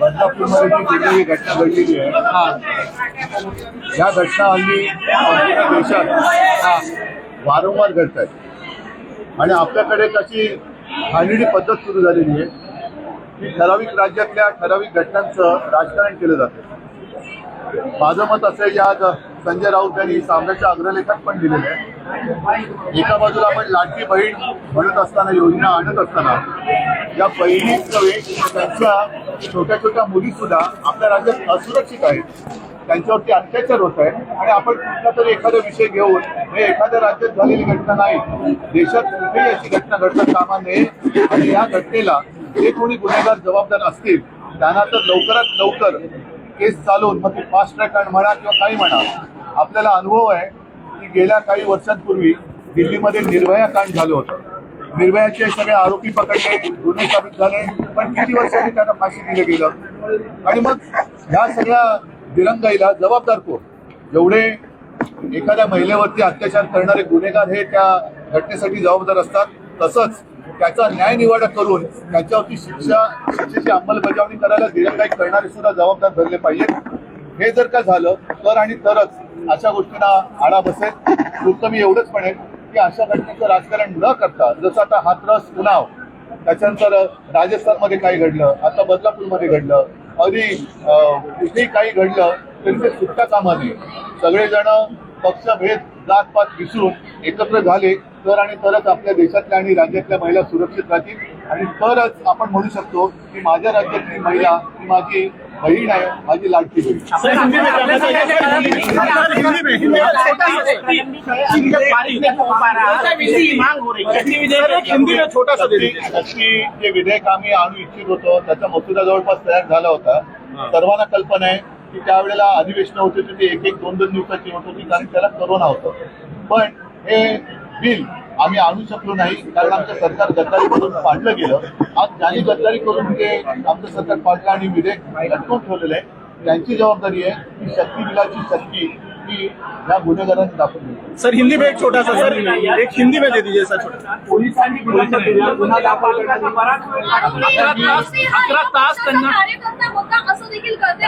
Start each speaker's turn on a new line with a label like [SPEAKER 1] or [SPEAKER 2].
[SPEAKER 1] बदलापूरमध्ये जी घटना घडलेली आहे. या घटना हल्ली देशात वारंवार घडत आहेत आणि आपल्याकडे कशी घाणेरडी पद्धत सुरू झालेली आहे की ठराविक राज्यातल्या ठराविक घटनांचं राजकारण केलं जातं. माझं मत असं आहे की आज संजय राऊत यांनी सामन्याच्या अग्रलेखात पण दिलेलं आहे एका बाजूला आपण लाडकी बहीण म्हणत असताना योजना आणत असताना या बहिणीच नव्हे त्यांच्या छोट्या छोट्या मुली सुद्धा आपल्या राज्यात असुरक्षित आहेत. त्यांच्यावरती अत्याचार होत आहे आणि आपण कुठला तरी एखादा विषय घेऊन हे एखाद्या राज्यात झालेली घटना नाही. देशात कुठेही अशी घटना घडता कामा नये आणि या घटनेला जे कोणी गुन्हेगार जबाबदार असतील त्यांना तर लवकरात लवकर केस चालवून मग ती फास्ट ट्रॅक म्हणा किंवा काही म्हणा आपल्याला अनुभव आहे की गेल्या काही वर्षांपूर्वी दिल्लीमध्ये निर्भया कांड झालं होतं. निर्भयाचे सगळे आरोपी पकडले गुन्हे साबित झाले पण किती वर्षांनी त्यांना फाशी दिलं गेलं? आणि मग ह्या सगळ्या दिरंगाईला जबाबदार कोण? जेवढे एखाद्या महिलेवरती अत्याचार करणारे गुन्हेगार हे त्या घटनेसाठी जबाबदार असतात. तसंच त्याचा न्याय निवाडा करून त्याच्यावरती शिक्षा शिक्षेची अंमलबजावणी करायला दिरंगाई करणारे सुद्धा जबाबदार धरले पाहिजेत हे जर का झालं तर आणि तरच अशा गोष्टींना आळा बसेल. फक्त मी एवढंच म्हणेन की अशा घटनेचं राजकारण न करता जसं आता हातरस उन्हाव त्याच्यानंतर राजस्थानमध्ये काही घडलं आता बदलापूरमध्ये घडलं अगदी कुठेही काही घडलं तरी ते सुट्टा कामा नये. सगळेजण पक्षभेद जातपात विसरून एकत्र झाले तर आणि तरच आपल्या देशातल्या आणि राज्यातल्या महिला सुरक्षित राहतील आणि तरच आपण म्हणू शकतो की माझ्या राज्यातली महिला ही माझी बहीण आहे माझी लाडकी जे विधेयक आम्ही आणू इच्छित होतो त्याचा मसुदा जवळपास तयार झाला होता सर्वांना कल्पना आहे की त्यावेळेला अधिवेशन होते ते एक एक दोन दोन दिवसाची होत होती कारण त्याला करोना होतं पण हे बिल आम्ही आणू शकलो नाही. कारण आमचं सरकार गद्दारी करून पाडलं गेलं. आज ज्यांनी गद्दारी करून ते आमचं सरकार पाडलं आणि विधेयक लटकवून ठेवलेलं आहे त्यांची जबाबदारी आहे की शक्ती बिलाची शक्ती ही या गुन्हेगारांनी दाखवली
[SPEAKER 2] सर हिंदी में एक छोटा सा सर. एक हिंदी में दे दीजिए सर. छोटा
[SPEAKER 3] पोलिसांनी गुन्हा दाखल करण्याचा
[SPEAKER 4] तास अकरा तास त्यांना
[SPEAKER 5] कार्यकर्ता होता असं देखील करते.